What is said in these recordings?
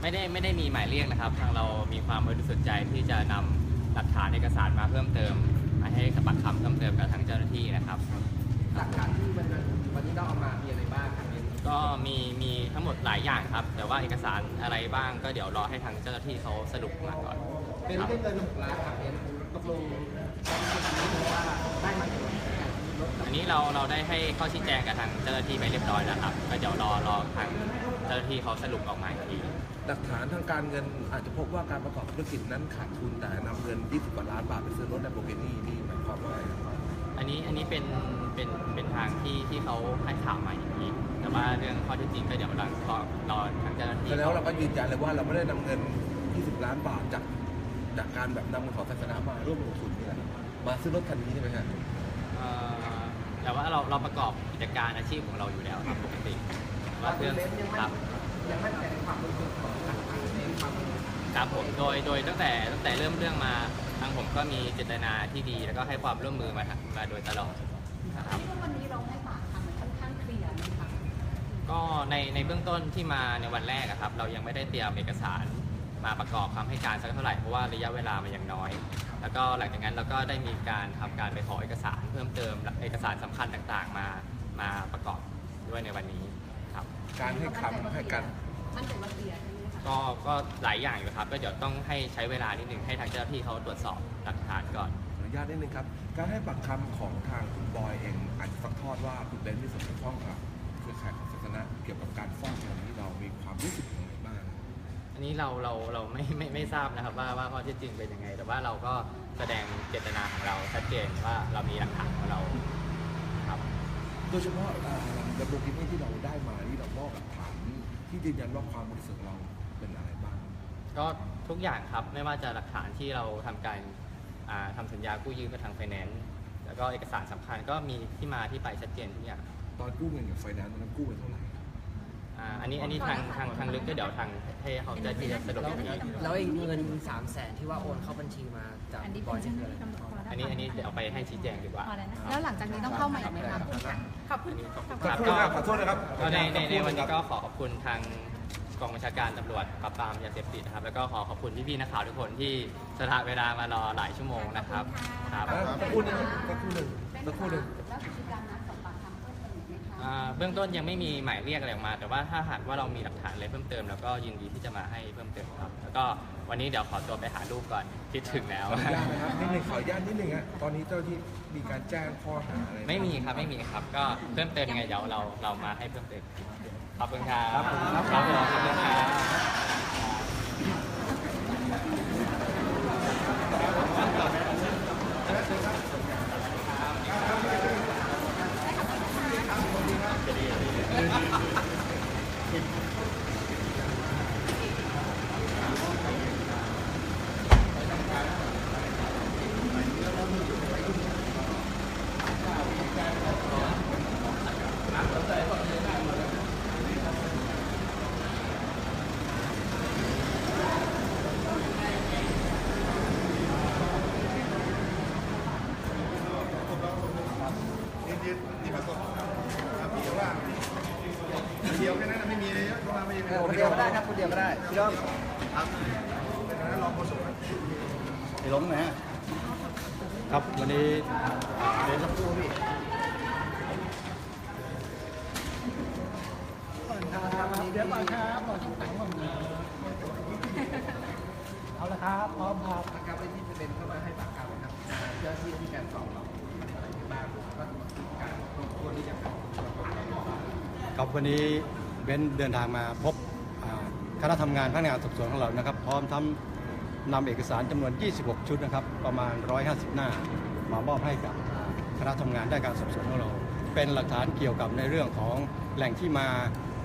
ไม่ได้มีหมายเรียกนะครับ ทางเรามีความบริสุทธิ์ใจที่จะนำหลักฐานเอกสารมาเพิ่มเติม มาให้ปักคำเพิ่มเติมกับทางเจ้าหน้าที่นะครับ หลักฐานที่วันนั้นวันนี้เราเอามามีอะไรบ้างครับเบนก็มีมีทั้งหมดหลายอย่างครับ แต่ว่าเอกสารอะไรบ้างก็เดี๋ยวรอให้ทางเจ้าหน้าที่เขาสรุปมาก่อนเป็นครับ ได้เงินหกล้านครับเบนตกลงว่าได้มาจากไหนรถ อันนี้เราเราได้ให้ข้อชี้แจงกับทางเจ้าหน้าที่ไปเรียบร้อยแล้วครับ ก็เดี๋ยวรอรอทางเจ้าหน้าที่เขาสรุปออกมาอีกที หลักฐานทางการเงินอาจจะพบว่าการประกอบธุรกิจนั้นขาดทุนแต่นำเงิน 20กว่าล้านบาทไปซื้อรถในโบเกนี่นี่หมายความว่าไงครับอันนี้อันนี้เป็นเป็นเป็นทางที่ที่เขาให้ข่าวมาอย่างนี้ แต่ว่าเรื่องข้อเท็จจริงก็เดี๋ยวรอรอรอทางเจ้าหน้าที่แสดงว่าเราก็ยืนยันเลยว่าเราไม่ได้นำเงิน 20 ล้านบาทจากจากการแบบนำเงินของศาสนามาร่วมลงทุนนี่แหละมาซื้อรถคันนี้ใช่ไหมฮะเอ่อ แต่ว่าเราเราประกอบกิจการอาชีพของเราอยู่แล้วครับปกติว่าเรื่องเบนยังคไม่รับยังไม่แต่ในความบริสุทธิ์ของหลักฐานในความบริสุทธิ์ครับผมโดยโดยตั้งแต่ตั้งแต่เริ่มเรื่องมาทางผมก็มีเจตนาที่ดี แล้วก็ให้ความร่วมมือมาทางมาโดยตลอดนะครับที่วันนี้เราให้ปากคำมันค่อนข้างเคลียร์นะคะก็ในในเบื้องต้นที่มาในวันแรกอะครับ เรายังไม่ได้เตรียมเอกสาร มาประกอบคำให้การสักเท่าไหร่เพราะว่าระยะเวลามันยังน้อย แล้วก็หลังจากนั้นเราก็ได้มีการทำการไปขอเอกสารเพิ่มเติมเอกสารสำคัญต่างๆ มามาประกอบด้วยในวันนี้ครับ การให้คำให้การมั่นใจว่าเคลียร์ใช่ไหมคะก็ก็หลายอย่างอยู่ครับ ก็เดี๋ยวต้องให้ใช้เวลานิดนึงให้ทางเจ้าหน้าที่เขาตรวจสอบหลักฐานก่อน ขออนุญาตนิดนึงครับ การให้ปากคำของทางคุณบอยเองอาจจะสักทอดว่าคุณเบนซ์มีส่วนเกี่ยวข้องกับเครือข่ายของศาสนาเกี่ยวกับการฟ้องเงินนี้เรามีความรู้สึกยังไงบ้าง อั นนี้เราเราเราไม่ไม่ไม่ทราบนะครับว่าว่าข้อเท็จจริงเป็นยังไง แต่ว่าเราก็แสดงเจตนาของเราชัดเจนว่าเรามีหลักฐานของเราครับ โดยเฉพาะระบบกินี่ที่เราได้มาที่เรามอบหลักฐานที่ยืนยันว่าความบริสุทธิ์ของเราเป็นอะไรบ้าง ก็ทุกอย่างครับไม่ว่าจะหลักฐานที่เราทำการอ่าทำสัญญากู้ยืมกับทางไฟแนนซ์แล้วก็เอกสารสำคัญก็มีที่มาที่ไปชัดเจนทุกอย่าง ตอนกู้เงินกับไฟแนนซ์ตอนนั้นกู้ไปเท่าไหร่ อ่าอันนี้อันนี้ทางทางทางลึกก็เดี๋ยวทางให้เขาจะที่จะสรุปอีกทีแล้วไอ้เงิน3 0 0แสนที่ว่าโอนเข้าบัญชีมาจากอันนี้บเป็อยนนี่คืออะไรอันนี้อันนี้เดี๋ยวเอาไปให้ชี้แจงดีกว่า พอแล้วนะแล้วหลังจากนี้ต้องเข้ามาอีกไหมคะขอบคุณขอบคุณครับขอโทษนะครับขอโทษนะครับก็ในในในวันนี้ก็ขอขอบคุณทางกองบัญชาการตำรวจปราบปรามยาเสพติดนะครับ แล้วก็ขอขอบคุณพี่ๆนักข่าวทุกคนที่สละเวลามารอหลายชั่วโมงนะครับครับอะสักครู่หนึงสักครู่หนึ่งสักครู่หนึ่ง แล้ว อีกไหมคะอ่าเบื้องต้นยังไม่มีหมายเรียกอะไรออกมา แต่ว่าถ้าหากว่าเรามีหลักฐานอะไรเพิ่มเติมเราก็ยินดีที่จะมาให้เพิ่มเติมครับ แล้วก็วันนี้เดี๋ยวขอตัวไปหาลูกก่อนคิดถึงแล้วขออนุญาตนะครับนิดหนึ่งขออนุญาตนิดหนึ่งฮะตอนนี้เจ้าหน้าที่มีการแจ้งข้อหาอะไรหไม่มีครับไม่มีครับก็เพิ่มเติมยังไงเดี๋ยวเราเรามาให้เพิ่มเติมขอบคุณครับครับผมครับผมขอบคุณครับ เดียวแค่นั้นไม่มีอะไรเยอะเข้ามาไม่มีคนเดียวก็ได้ครับคน เดียวก็ได้พี่น้องครับเป็นนั้นรองโฆษกไอ้ล้มนะฮะครับวันนี้เดี๋ยวสักครู่พี่วันนี้เดี๋ยวก่อนครับก่อนตั้งก่อนเอาละครับพร้อมครับนะครับไอ้ที่ประเด็นเข้ามาให้ปากคำครับเจ้าที่ที่การสอบเราอะไรบ้างก็การรบกวนที่จะครับวันนี้เบนซ์เดินทางมาพบอ่า คณะทำงานพนักงานสอบสวนของเรานะครับ พร้อมทั้งนำเอกสารจำนวน 26 ชุดนะครับ ประมาณ 150 หน้ามามอบให้กับคณะทำงานด้านการสอบสวนของเรา เป็นหลักฐานเกี่ยวกับในเรื่องของแหล่งที่มา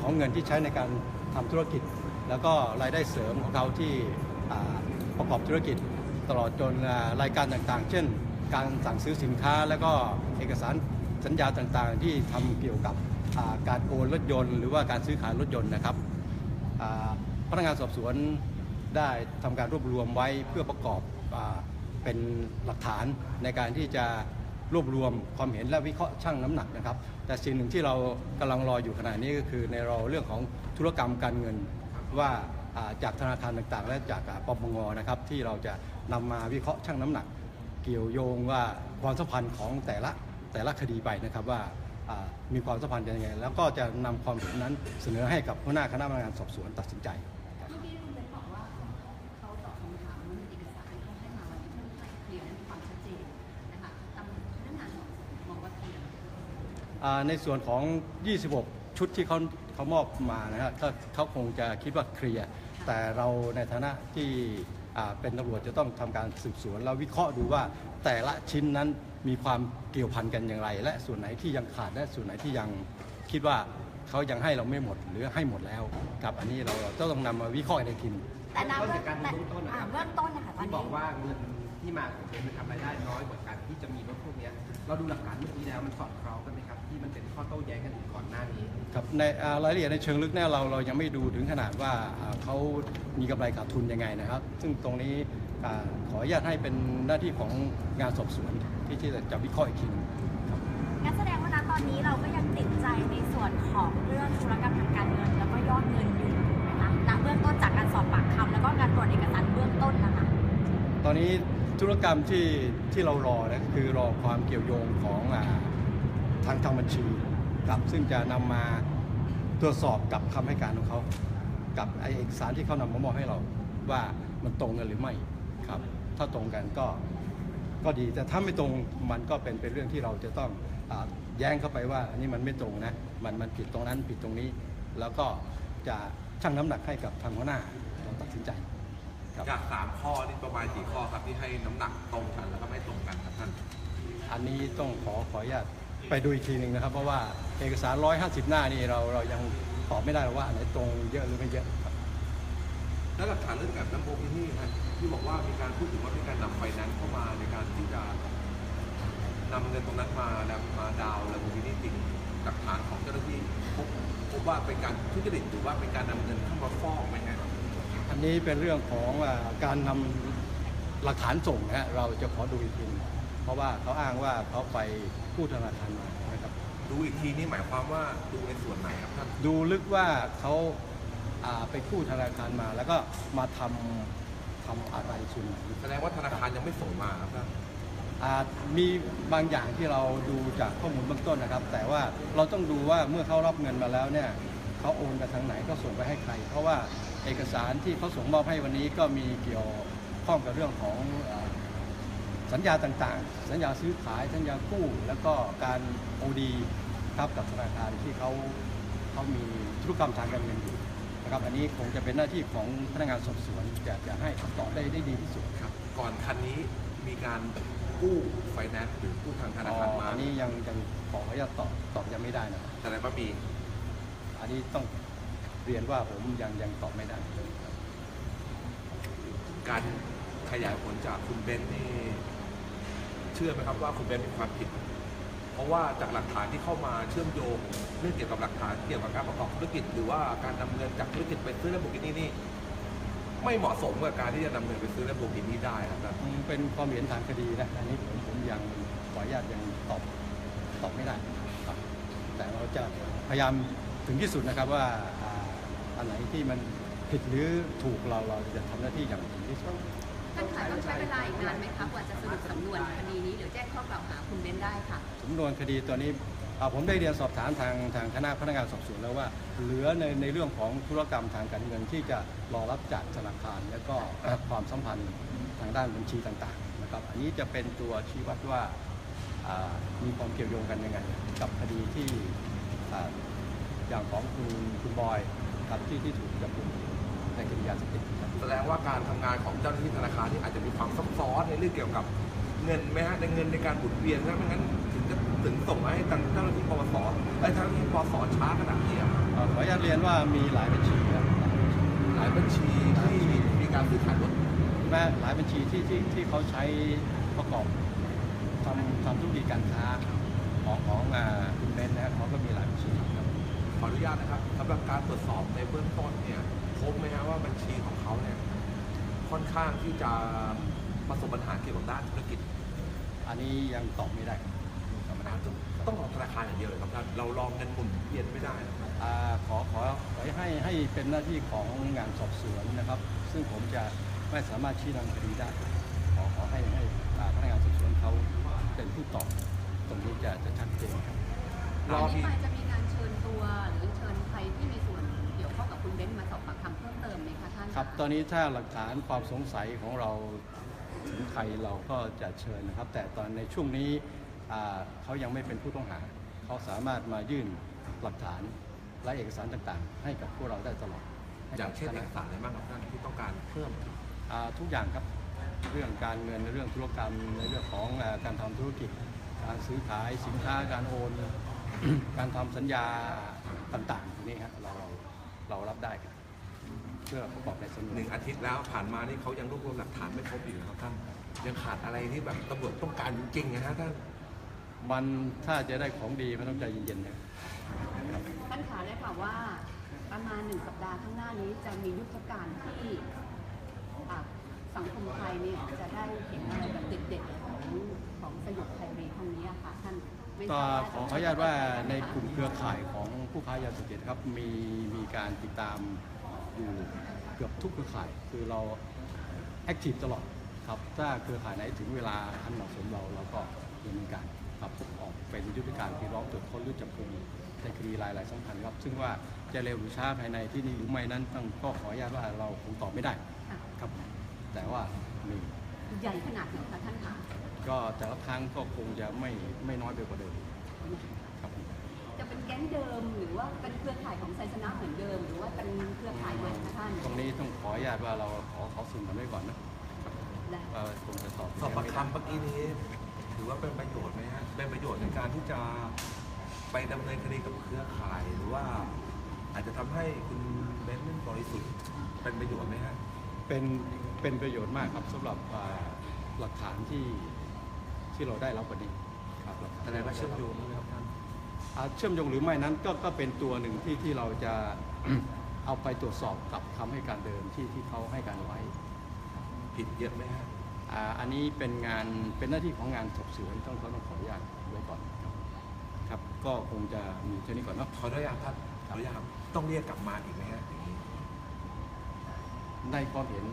ของเงินที่ใช้ในการทำธุรกิจ แล้วก็รายได้เสริมของเขาที่ประกอบธุรกิจตลอดจนรายการต่างๆ เช่น การสั่งซื้อสินค้า แล้วก็เอกสารสัญญาต่างๆ ที่ทำเกี่ยวกับการโอนรถยนต์ หรือว่าการซื้อขายรถยนต์นะครับ พนักงานสอบสวนได้ทำการรวบรวมไว้เพื่อประกอบอเป็นหลักฐานในการที่จะรวบรวมความเห็นและวิเคราะห์ชั่งน้ำหนักนะครับ แต่สิ่งหนึ่งที่เรากำลังรออยู่ขณะนี้ก็คือในรอเรื่องของธุรกรรมการเงินว่าจากธนาคารต่างๆ และจากปปงนะครับที่เราจะนำมาวิเคราะห์ชั่งน้ำหนัก เกี่ยวโยงว่าความสัมพันธ์ของแต่ละแต่ละคดีไปนะครับว่ามีความสัมพันธ์ยังไง แล้วก็จะนำความเห็นนั้นเสนอให้กับหัวหน้าคณะพนักงานสอบสวนตัดสินใจ ในส่วนของ 26 ชุดที่เขาเขามอบมานะครับก็เขาคงจะคิดว่าเคลียร์แต่เราในฐานะที่อ่าเป็นตำรวจจะต้องทำการสืบสวนแล้ววิเคราะห์ดูว่าแต่ละชิ้นนั้นมีความเกี่ยวพันกันอย่างไร และส่วนไหนที่ยังขาดและส่วนไหนที่ยังคิดว่าเขายังให้เราไม่หมดหรือให้หมดแล้วครับอันนี้เราเราต้องนำมาวิเคราะห์ในทีมแต่ณต้นเบื้อจากการแต่เบื้องต้นนะอ่าครับเบื้องต้นนะคะตอนที่บนี้อกว่าเงินที่มาของเบนมันทำรายได้น้อยกว่าการที่จะมีรถพวกเนี้ยเราดูหลักฐานเมื่อกี้แล้วมันสอดคล้องกันไหมครับ ที่มันเป็นข้อโต้แย้งกันอยู่ก่อนหน้านี้ครับในอ่ารายละเอียดในเชิงลึกเนี่ยเราเรายังไม่ดูถึงขนาดว่าอ่าเขามีกำไรขาดทุนยังไงนะครับ ซึ่งตรงนี้อ่าขออนุญาตให้เป็นหน้าที่ของงานสอบสวนที่ที่จะวิเคราะห์อีกทีหนึงครับงั้นแสดงว่าณตอนนี้เราก็ยังติดใจในส่วนของเรื่องธุรกรรมทางการเงิน แล้วก็ยอดเงินอยู่ถูกไหมคะณเบื้องต้นจากการสอบปากคำแล้วก็การตรวจเอกสารเบื้องต้นนะคะตอนนี้ธุรกรรมที่ที่เรารอนะคือรอความเกี่ยวโยงของอา ทางทางบัญชีครับซึ่งจะนำมาตรวจสอบกับคำให้การของเขา กับไอเอกสารที่เขานำมามอบให้เราว่ามันตรงกันหรือไม่ครับ ถ้าตรงกันก็ก็ดีแต่ถ้าไม่ตรงมันก็เป็นเป็นเรื่องที่เราจะต้องอาแย้งเข้าไปว่าอันนี้มันไม่ตรงนะมันมันผิดตรงนั้นผิดตรงนี้ แล้วก็จะชั่งน้ำหนักให้กับทางหัวหน้าเราตัดสินใจครับจากสามข้อนี่ประมาณกี่ข้อครับที่ให้น้ำหนักตรงกันแล้วก็ไม่ตรงกันครับท่านอันนี้ต้องขอขออนุญาต ไปดูอีกทีหนึ่งนะครับ เพราะว่าเอกสาร 150 หน้านี่เราเรายังตอบไม่ได้หรอกว่าอันไหนตรงเยอะหรือไม่เยอะครับแล้วหลักฐานเรื่องกับน้ำโบกินี่ครับที่บอกว่ามีการพูดถึงว่ามีการนำไฟแนนซ์เข้ามาในการที่จะนำเงินตรงนั้นมาแล้วมาดาวน์แลมโบกินี่จริงหลักฐานของเจ้าหน้าที่พบพบว่าเป็นการทุจริตหรือว่าเป็นการนำเงินเข้ามาฟอกไหมฮะอันนี้เป็นเรื่องของอ่าการนำหลักฐานส่งนะฮะเราจะขอดูอีกทีหนึ่ง เพราะว่าเขาอ้างว่าเขาไปกู้ธนาคารมานะครับ ดูอีกทีนี่หมายความว่าดูในส่วนไหนครับท่านดูลึกว่าเขาอ่าไปกู้ธนาคารมา แล้วก็มาทำทำอะไรส่วนไหนแสดงว่าธนาคารยังไม่ส่งมาครับท่านอาจมีบางอย่างที่เราดูจากข้อมูลเบื้องต้นนะครับ แต่ว่าเราต้องดูว่าเมื่อเขารับเงินมาแล้วเนี่ยเขาโอนไปทางไหนก็ส่งไปให้ใคร เพราะว่าเอกสารที่เขาส่งมอบให้วันนี้ก็มีเกี่ยวข้องกับเรื่องของอ่า สัญญาต่างๆ สัญญาซื้อขาย สัญญากู้ แล้วก็การโอดีครับกับธนาคารที่เขาเขามีธุรกรรมทางการเงินอยู่นะครับอันนี้คงจะเป็นหน้าที่ของพนักงานสอบสวนจะจะให้คำตอบได้ได้ดีที่สุดครับ ก่อนคันนี้มีการกู้ไฟแนนซ์หรือกู้ทางธนาอ๋อคารมาอันนี้ยังยังขออนุญาตตอบตอบยังไม่ได้นะครับแสดงว่ามีอันนี้ต้องเรียนว่าผมยังยังตอบไม่ได้ การขยายผลจากคุณเบนซ์นี่ เชื่อไหมครับว่าคุณเบนซ์มีความผิด เพราะว่าจากหลักฐานที่เข้ามาเชื่อมโยงเรื่องเกี่ยวกับหลักฐานเกี่ยวกับการประกอบธุรกิจ หรือว่าการนำเงินจากธุรกิจไปซื้อ Lamborghini นี่ไม่เหมาะสมกับการที่จะนำเงินไปซื้อ Lamborghini ได้ครับเป็นความเห็นทางคดีนะอันนี้ผมผมยังขออนุญาตยังตอบตอบไม่ได้ครับแต่เราจะพยายามถึงที่สุดนะครับว่าอันไหนที่มันผิดหรือถูกเราเราจะทำหน้าที่อย่างถึงที่สุด ท่านคะต้องใช้เวลาอีกนานไหมคะกว่าจะสรุปสำนวนคดีนี้หรือแจ้งข้อกล่าวหาคุณเบนได้ค่ะ สำนวนคดีตัวนี้อ่าผมได้เรียนสอบถามทางทางคณะพนักงานสอบสวนแล้วว่า เหลือในในเรื่องของธุรกรรมทางการเงินที่จะรอรับจากธนาคาร แล้วก็ ความสัมพันธ์ทางด้านบัญชีต่างๆนะครับอันนี้จะเป็นตัวชี้วัดว่าอ่ามีความเกี่ยวโยงกันยังไงกับคดีที่อ่าอย่างของคุณคุณบอยครับที่ที่ถูกจับกุม ในคดียาเสพติดครับแสดงว่าการทำงานของเจ้าหน้าที่ธนาคารที่อาจจะมีความซับซ้อนในเรื่องเกี่ยวกับเงินไหมฮะในเงินในการหมุนเวียนถ้าไม่งั้นถึงจะถึงส่งมาให้ทางเจ้าหน้าที่ปปสไอ้ยเจ้าหน้าที่ปปสช้าขนาดนี้อะเอ่อขออนุญาตเรียนว่ามีหลายบัญชีครับหลายบัญชีหลายบัญชีที่มีการซื้อขายรถแม้หลายบัญชีที่ที่ที่เขาใช้ประกอบทำทำธุรกิจการค้าของของอ่าคุณเบนซ์นะครับเขาก็มีหลายบัญชีครับขออนุญาตนะครับสำหรับการตรวจสอบในเบื้องต้นเนี่ย พบไหมฮะว่าบัญชีของเขาเนี่ยค่อนข้างที่จะประสบปัญหาเกี่ยวกับด้านธุรกิจอันนี้ยังตอบไม่ได้ครับธรรมดาจุดต้องรอธนาคารอย่างเดียวเลยครับท่านเราลองเงินหมุนเวียนไม่ได้นะครับอ่าขอขอขอให้ให้เป็นหน้าที่ของงานสอบสวนนะครับ ซึ่งผมจะไม่สามารถชี้นำคดีได้ ขอขอให้ให้อ่าพนักงานสอบสวนเขาเป็นผู้ตอบตรงนี้จะจะชัดเจนครับตอนนี้ไปจะมีการเชิญตัวหรือเชิญใครที่มีส่วน คุณเบนซ์มาสอบปากคำเพิ่มเติมไหมคะท่านครับ ตอนนี้ถ้าหลักฐานความสงสัยของเราถึงใครเราก็จะเชิญนะครับ แต่ตอนในช่วงนี้อ่าเขายังไม่เป็นผู้ต้องหา เขาสามารถมายื่นหลักฐานและเอกสารต่างๆ ให้กับพวกเราได้ตลอดให้อกับย่างเช่นคเอณะกสารอะไรบ้างครับท่านที่ต้องการเพิ่มอ่าทุกอย่างครับเรื่องการเงินในเรื่องธุรกรรมในเรื่องของอ่าการทำธุรกิจ การซื้อขายสินค้าการโอน การทำสัญญาต่างๆตรงนี้ครับเรา เรารับได้ครับเพื่อประกอบในสำนวน หนึ่งอาทิตย์แล้วผ่านมานี่เขายังรวบรวมหลักฐานไม่ครบอีกนะครับท่านยังขาดอะไรที่แบบตำรวจต้องการจริงๆนะฮะท่านมันถ้าจะได้ของดีมันต้องใจเย็นๆนะท่านขาได้ข่าวว่าประมาณหนึ่งสัปดาห์ข้างหน้านี้จะมียุทธการที่อะสังคมไทยเนี่ยจะได้เห็นอะไรแบบเด็ดๆของของสยบไทยรีครั้งนี้อะค่ะท่านไม่ท ก็ราบขอขออนุญาตว่าในกลุ่มเครือข่ายของผู้ค้ายาเสพติดครับมีมีการติดตามอยู่เกือบทุกเครือข่าย คือเราแอคทีฟตลอดครับถ้าเครือข่ายไหนถึงเวลาอันเหมาะสมเราเราก็ดำเนินการครับออกเป็นยุทธการที่ร้องตรวจค้นหรือจับกุมในคดีรายหลายสำคัญครับ ซึ่งว่าจะเร็วหรือช้าภายในที่นี้หรือไม่นั้นต้องก็ขออนุญาตว่าเราคงตอบไม่ได้ค่ะครับ แต่ว่ามีใหญ่ขนาดไหนคะท่านคะ ก็แต่ละครั้งก็คงจะไม่ไม่น้อยไปกว่าเดิมครับ จะเป็นแก๊งเดิมหรือว่าเป็นเครือข่ายของไซสนะเหมือนเดิม หรือว่าเป็นเครือข่ายใหม่คะท่านตรงนี้ต้องขออนุญาตว่าเราขอขอสุ่มกันไว้ก่อนนะและว่าคงจะตอบสอบปากคำเมื่อกี้นี้ ถือว่าเป็นประโยชน์ไหมฮะเป็นประโยชน์ในการที่จะไปดำเนินคดีกับเครือข่ายหรือว่า อาจจะทำให้คุณเบนซ์บริสุทธิ์เป็นประโยชน์ไหมฮะ เป็นเป็นประโยชน์มากครับสำหรับอ่าหลักฐานที่ ที่เราได้รับวันนี้ครับหลักฐนแสดงว่าเชื่อมโยงไหมครับท่านอ่าเชื่อมโยงหรือไม่นั้นก็ก็เป็นตัวหนึ่งที่ที่เราจะเอาไปตรวจสอบกับคำให้การเดิมที่ที่เขาให้การไว้ ผิดเยอะไหมฮะอ่าอันนี้เป็นงานเป็นหน้าที่ของงานสอบสวนต้องต้องขออนุญาตไว้ก่อนครับครับก็คงจะมีแค่นี้ก่อนเนาะขออนุญาตท่านขออนุญาตต้องเรียกกลับมาอีกไหมฮะอย่างนี้ในความเห็น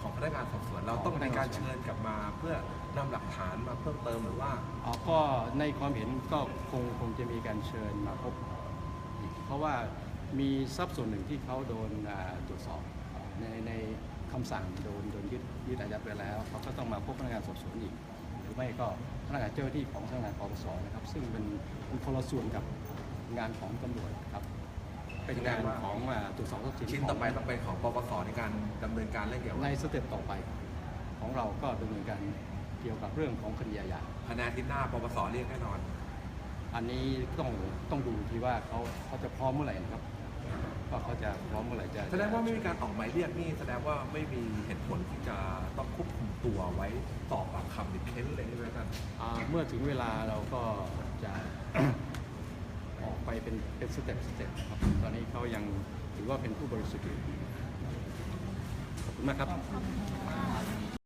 ของพนักงานสอบสวนเราต้องมีการเชิญกลับมาเพื่อ นำหลักฐานมาเพิ่มเติมหรือว่าอ๋อก็ในความเห็นก็คงคงจะมีการเชิญมาพบอีกเพราะว่ามีทรัพย์ส่วนหนึ่งที่เขาโดนอ่าตรวจสอบในในคำสั่งโดนโดนยึดยึดอายัดไปแล้วเขาก็ต้องมาพบพนักงานสอบสวนอีก หรือไม่ก็พนักงานเจ้าหน้าที่ของสำนักงานปปสนะครับ ซึ่งเป็นเป็นคนละส่วนกับงานของตำรวจครับ เป็นงานของอ่าตรวจสอบทรัพย์สินชิ้นต่อไปต้องเป็นของปปสในการดำเนินการเรื่องเกี่ยวกับ ในสเต็ปต่อไปของเราก็ดำเนินการเกี่ยวกับเรื่องของคดีอาญาภายในอาทิตย์หน้าปปสเรียกแน่นอน อันนี้ต้องต้องดูที่ว่าเขาเขาจะพร้อมเมื่อไหร่นะครับว่าเขาจะพร้อมเมื่อไหร่จะแสดงว่าไม่มีการออกหมายเรียกนี่แสดงว่าไม่มีเหตุผลที่จะต้องควบคุมตัวไว้สอบปากคำหรือเค้นเลยใช่ไหมท่านอ่าเมื่อถึงเวลาเราก็จะออกไปเป็นเป็นสเต็ปสเต็ปครับตอนนี้เขายังถือว่าเป็นผู้บริสุทธิ์อยู่ขอบคุณมากครับ